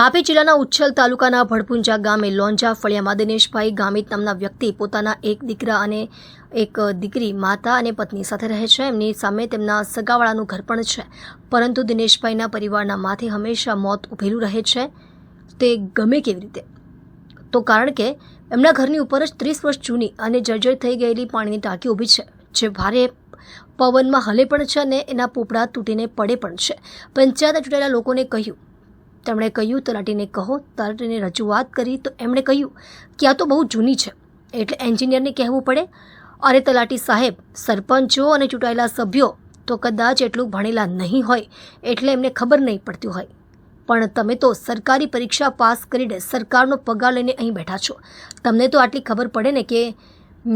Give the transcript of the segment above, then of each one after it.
તાપી જિલ્લાના ઉચ્છલ તાલુકાના ભડપુંજા ગામે લોંજા ફળિયામાં દિનેશભાઈ ગામિત નામના વ્યક્તિ પોતાના એક દીકરા અને એક દીકરી માતા અને પત્ની સાથે રહે છે. એમની સામે તેમના સગાવાળાનું ઘર પણ છે. પરંતુ દિનેશભાઈના પરિવારના માથે હંમેશા મોત ઉભેલું રહે છે. તે ગમે કેવી રીતે? તો કારણ કે એમના ઘરની ઉપર જ ત્રીસ વર્ષ જૂની અને જર્જર થઈ ગયેલી પાણીની ટાંકી ઊભી છે, જે ભારે પવનમાં હલે પણ છે અને એના પોપડા તૂટીને પડે પણ છે. પંચાયતના ચૂંટાયેલા લોકોને કહ્યું તેમણે કહ્યું, તલાટીને કહો. તલાટીને રજૂઆત કરી તો એમણે કહ્યું કે આ તો બહુ જૂની છે. એટલે એન્જિનિયરને કહેવું પડે, અરે તલાટી સાહેબ, સરપંચો અને ચૂંટાયેલા સભ્યો, તો કદાચ એટલું ભણેલા નહીં હોય, એટલે એમને ખબર નહીં પડતી હોય. પણ તમે તો સરકારી પરીક્ષા પાસ કરીને સરકારનો પગાર લઈને અહીં બેઠા છો. તમને તો આટલી ખબર પડે ને કે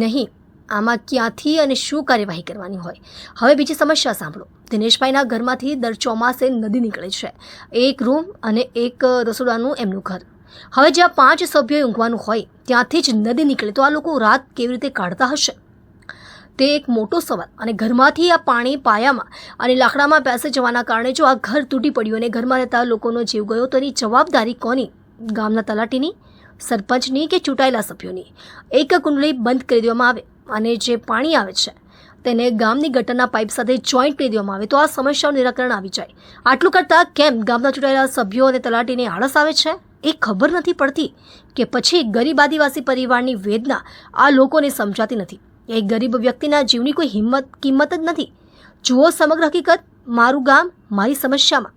નહીં આમાં ક્યાંથી અને શું કાર્યવાહી કરવાની હોય? હવે બીજી સમસ્યા સાંભળો. દિનેશભાઈના ઘરમાંથી દર ચોમાસે નદી નીકળે છે. એક રૂમ અને એક રસોડાનું એમનું ઘર. હવે જ્યાં પાંચ સભ્યોએ ઊંઘવાનું હોય, ત્યાંથી જ નદી નીકળે. તો આ લોકો રાત કેવી રીતે કાઢતા હશે? તે એક મોટો સવાલ. અને ઘરમાંથી આ પાણી પાયામાં અને લાકડામાં પેસે જવાના કારણે જો આ ઘર તૂટી પડ્યું અને ઘરમાં રહેતા લોકોનો જીવ ગયો, તો એની જવાબદારી કોની? ગામના તલાટીની, સરપંચની કે ચૂંટાયેલા સભ્યોની? એક કુંડળી બંધ કરી દેવામાં આવે. અને જે પાણી આવે છે, તેને ગામની ગટરના પાઇપ સાથે જોઈન્ટ કરી દેવામાં આવે તો આ સમસ્યાનું નિરાકરણ આવી જાય. આટલું કરતાં કેમ ગામના ચૂંટાયેલા સભ્યો અને તલાટીને આળસ આવે છે? એ ખબર નથી પડતી કે પછી ગરીબ આદિવાસી પરિવારની વેદના આ લોકોને સમજાતી નથી. એ ગરીબ વ્યક્તિના જીવની કોઈ હિંમત, કિંમત જ નથી. જુઓ સમગ્ર હકીકત, મારું ગામ, મારી સમસ્યામાં.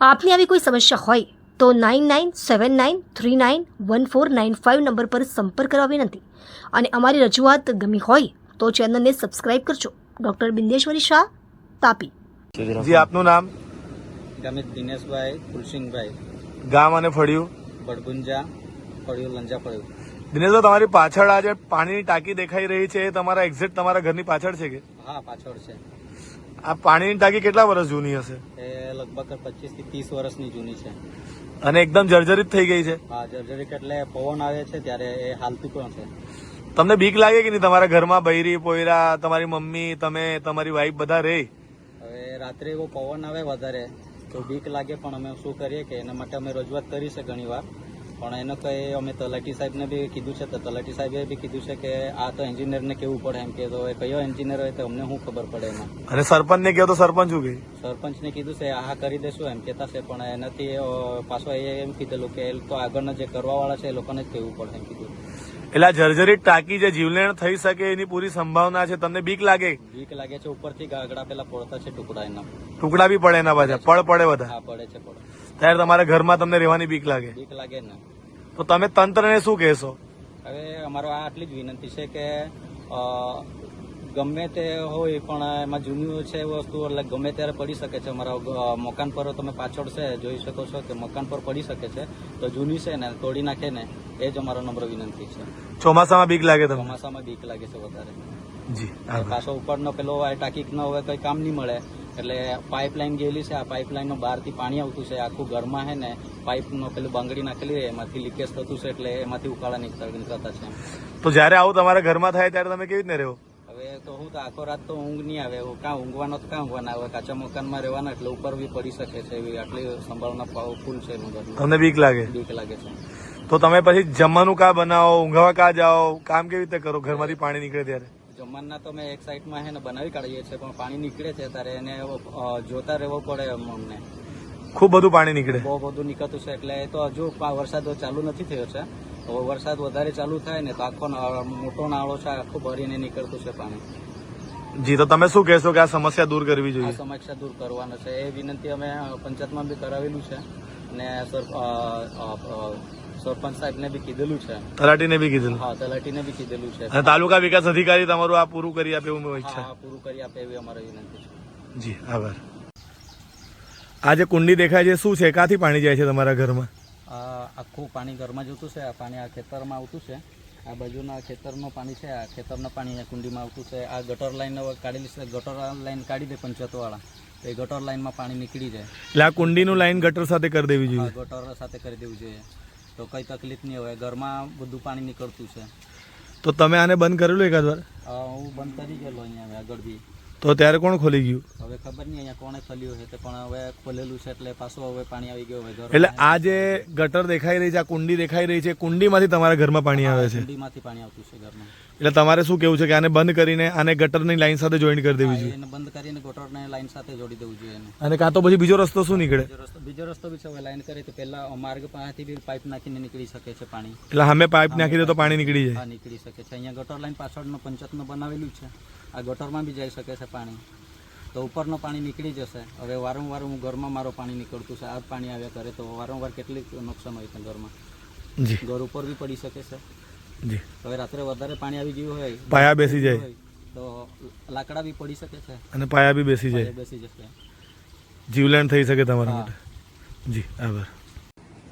આપની આવી કોઈ સમસ્યા હોય તો nine nine seven nine three nine one four nine five number પર સંપર્ક કરવા વિનંતી અને અમારી રજૂઆત ગમી હોય તો ચેનલને સબસ્ક્રાઇબ કરજો. ડૉક્ટર બિંદેશ્વરી શાહ તાપી. જી આપનું નામ? ગામિત દિનેશભાઈ ફુલસિંહભાઈ ગામ અને ફળિયું? બડગુંજા ફળિયું લંજા ફળિયું. દિનેશભાઈ તમારી પાછળ આજે પાણીની ટાંકી દેખાઈ રહી છે. એ તમારા એક્ઝેક્ટ તમારા ઘરની પાછળ છે કે? હા પાછળ છે. આ પાણીની ટાંકી કેટલા વર્ષ જૂની હશે? એ લગભગ પચીસથી ત્રીસ વર્ષની જૂની છે. અને એકદમ જર્જરિત થઈ ગઈ છે. હા જર્જરિક એટલે પવન આવે છે ત્યારે એ હાલતું પણ છે. તમને બીક લાગે કે નહીં તમારા ઘરમાં બૈરી પોયરા તમારી મમ્મી તમે તમારી વાઈફ બધા રહે હવે રાત્રે એવો પવન આવે વધારે તો બીક લાગે પણ અમે શું કરીએ કે એના માટે અમે રજૂઆત કરી છે ઘણી વાર પણ એનો કઈ અમે તલાટી સાહેબને બી કીધું છે તો તલાટી સાહેબે બી કીધું છે કે આ તો એન્જિનિયરને કેવું પડે એમ કે તો એ કયો એન્જિનિયર હોય તો અમને શું ખબર પડે એમાં. અને સરપંચને કહો તો સરપંચ શું કહે? સરપંચને કીધું છે આ કરી દેશું એમ કહેતા છે પણ એનાથી પાછો એ એમ કીધેલું કે એ લોકો આગળના જે કરવાવાળા છે એ લોકોને જ કહેવું પડે એમ કીધું. એટલે આ જર્જરિત ટાંકી જે જીવલેણ થઈ શકે એની પૂરી સંભાવના છે તમને બીક લાગે? બીક લાગે છે ઉપરથી ગાગડા પેલા પડતા છે ટુકડા એના. ટુકડા બી પડે એના પાછા પડ પડે બધા. હા પડે છે પડે. ત્યારે તમારા ઘરમાં તમને રહેવાની બીક લાગે? બીક લાગે ને. તો તમે તંત્રને શું કહેશો? હવે અમારો આ આટલી જ વિનંતી છે કે ગમે તે હોય પણ એમાં જૂની છે એ વસ્તુ એટલે ગમે ત્યારે પડી શકે છે. અમારા મકાન પર તમે પાછળ છે જોઈ શકો છો કે મકાન પર પડી શકે છે. તો જૂની છે ને તોડી નાખે ને એ જ અમારો નમ્ર વિનંતી છે. ચોમાસામાં બીક લાગે તો ચોમાસામાં બીક લાગે છે વધારે. જી પાછો ઉપરનો પેલો ટાંકી ન હોય કઈ કામ નહીં મળે. એટલે પાઇપલાઇન ગયેલી છે. આ પાઇપલાઇન નો બહારથી પાણી આવતું છે. આખું ઘરમાં છે ને પાઇપનો પેલું બાંગડી નાખેલી છે એમાંથી લીકેજ થતું છે એટલે એમાંથી ઉકાળા નીકળતા નીકળતા છે તો જ્યારે આવું તમારા ઘરમાં થાય ત્યારે તમે કેવી રીતે રહો? હવે તો હું તો આખો રાત તો ઊંઘ નહીં આવે. કાં ઊંઘવાનો તો કાં ઊંઘવાના આવે? કાચા મકાનમાં રહેવાના એટલે ઉપર બી પડી શકે છે એવી આટલી સંભાવના પાવરફુલ છે તમને બીક લાગે? બીક લાગે છે. તો તમે પછી જમવાનું કા બનાવો? ઊંઘવા કા જાઓ? કામ કેવી રીતે કરો? ઘરમાંથી પાણી નીકળે ત્યારે? જમવાના તો અમે એક સાઈડમાં એને ને બનાવી કાઢીએ છીએ પણ પાણી નીકળે છે ત્યારે એને જોતા રહેવો પડે અમને. ખૂબ બધું પાણી નીકળે. બહુ બધું નીકળતું છે એટલે એ તો હજુ વરસાદ ચાલુ નથી થયો છે. તો વરસાદ વધારે ચાલુ થાય ને તો આખો મોટો નાળો છે આખો ભરીને નીકળતું છે પાણી. જી તો તમે શું કહેશો કે આ સમસ્યા દૂર કરવી જોઈએ? સમસ્યા દૂર કરવાનો છે. એ વિનંતી અમે પંચાયતમાં બી કરાવેલું છે. અને સર સરપંચ સાહેબને બી કીધેલું છે. તલાટીને બી કીધેલું? હા તલાટીને બી કીધેલું છે. અને તાલુકા વિકાસ અધિકારી તમારું આ પૂરું કરી આપે એવું ઈચ્છા હા પૂરું કરી આપે એવી અમારી વિનંતી છે. જી આભાર. આ જે કુંડી દેખાય છે શું છે? કાથી પાણી જાય છે તમારા ઘરમાં? આ આખું પાણી ઘરમાં જતું છે આ પાણી આ ખેતરમાં આવતું છે. આ બાજુના ખેતરનું પાણી છે આ ખેતરના પાણી કુંડીમાં આવતું છે. આ ગટર લાઈન કાઢેલી છે ગટર લાઈન કાઢી દે પંચાયતવાળા. એ ગટર લાઈનમાં પાણી નીકળી જાય. એટલે આ કુંડીનું લાઈન ગટર સાથે કરી દેવી જોઈએ? ગટર સાથે કરી દેવું જોઈએ. તો કઈ તકલીફ નહીં હોય. ઘરમાં બધું પાણી નીકળતું છે. તો તમે આને બંધ કરેલું એકાદ વાર? હું બંધ કરી ગયેલો અહીંયા આગળ બી તો ત્યારે કોણ ખોલી ગયું? હવે ખબર નહીં અહીંયા કોણે ખોલ્યું છે પણ હવે ખોલેલું છે એટલે પાછું હવે પાણી આવી ગયું હોય. એટલે આ જે ગટર દેખાઈ રહી છે આ કુંડી દેખાઈ રહી છે કુંડીમાંથી તમારા ઘરમાં પાણી આવે છે? કુંડીમાંથી પાણી આવતું છે ઘરમાં. એટલે તમારે શું કેવું છે કે આને બંધ કરીને આને ગટરની લાઈન સાથે જોઈન કરી દેવી જોઈએ? એને બંધ કરીને ગટરને લાઈન સાથે જોડી દેવું જોઈએ અને કાં તો પછી બીજો રસ્તો શું નીકળે? બીજો રસ્તો બીજો રસ્તો બી છે હવે લાઈન કરી તો પહેલા માર્ગ પાસેથી બી પાઇપ નાખીને નીકળી શકે છે પાણી. એટલે સામે પાઇપ નાખી દે તો પાણી નીકળી જાય. નીકળી શકે છે. અહીંયા ગટર લાઈન પાછળનો પંચાયતનો બનાવેલું છે. આ ગટરમાં બી જઈ શકે છે પાણી. તો ઉપરનું પાણી નીકળી જશે. હવે વારંવાર હું ઘરમાં મારું પાણી નીકળતું છે. આ પાણી આવ્યા કરે તો વારંવાર કેટલી નુકસાન હોય છે ઘરમાં. જી. ઘર ઉપર બી પડી શકે છે. જી. હવે રાત્રે વધારે પાણી આવી ગયું હોય પાયા બેસી જાય. તો લાકડા બી પડી શકે છે. અને પાયા બી બેસી જાય. બેસી જશે. જીવલેણ થઈ શકે તમારા માટે. જી આભાર.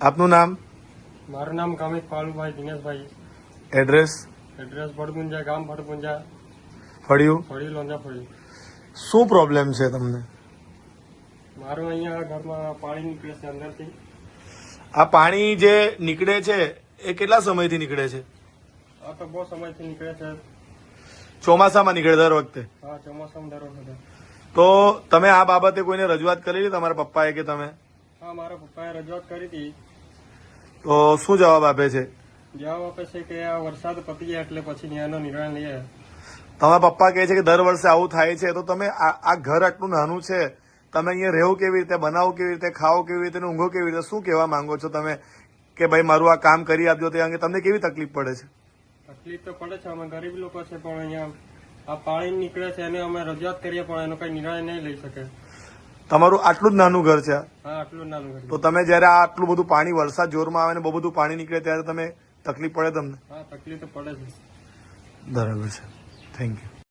આપનું નામ? મારું નામ કામિત પાલુભાઈ દિનેશભાઈ. એડ્રેસ એડ્રેસ ભડગુંજા ગામ ભડપુંજા ફળિયું ફળી લોંજા ફળિયું શું પ્રોબ્લેમ છે તમને? મારું અહીંયા ઘરમાં પાણી નીકળે છે અંદરથી. આ પાણી જે નીકળે છે એ કેટલા સમયથી નીકળે છે? આ તો બહુ સમયથી નીકળે છે. ચોમાસામાં નીકળે દર વખતે? હા ચોમાસામાં દર વખતે. તો તમે આ બાબતે કોઈને રજૂઆત કરેલી તમારા પપ્પાએ કે તમે? હા મારા પપ્પાએ રજૂઆત કરી હતી. તો શું જવાબ આપે છે? જવાબ આપે છે કે આ વરસાદ પતી જાય એટલે પછી ન્યાયનો નિર્ણય લઈએ. તમારા પપ્પા કહે છે કે દર વર્ષે આવું થાય છે તો તમે આ ઘર આટલું નાનું છે તમે અહીંયા રહેવું કેવી રીતે બનાવો કેવી રીતે ખાઓ કેવી રીતે ઊંઘો કેવી રીતે શું કહેવા માંગો છો તમે? કે ભાઈ મારું આ કામ કરી આપજો તે અંગે તમને કેવી તકલીફ પડે છે? તકલીફ તો પડે છે અમે ગરીબ લોકો છે પણ અહીંયા આ પાણી નીકળે છે એને અમે રજૂઆત કરીએ પણ એનો કઈ નિર્ણય નહીં લઈ શકે. તમારું આટલું જ નાનું ઘર છે? હા આટલું નાનું તો તમે જ્યારે આટલું બધું પાણી વરસાદ જોરમાં આવે ને બહુ બધું પાણી નીકળે ત્યારે તમે તકલીફ પડે તમને? હા તકલીફ તો પડે છે બરાબર છે. Thank you.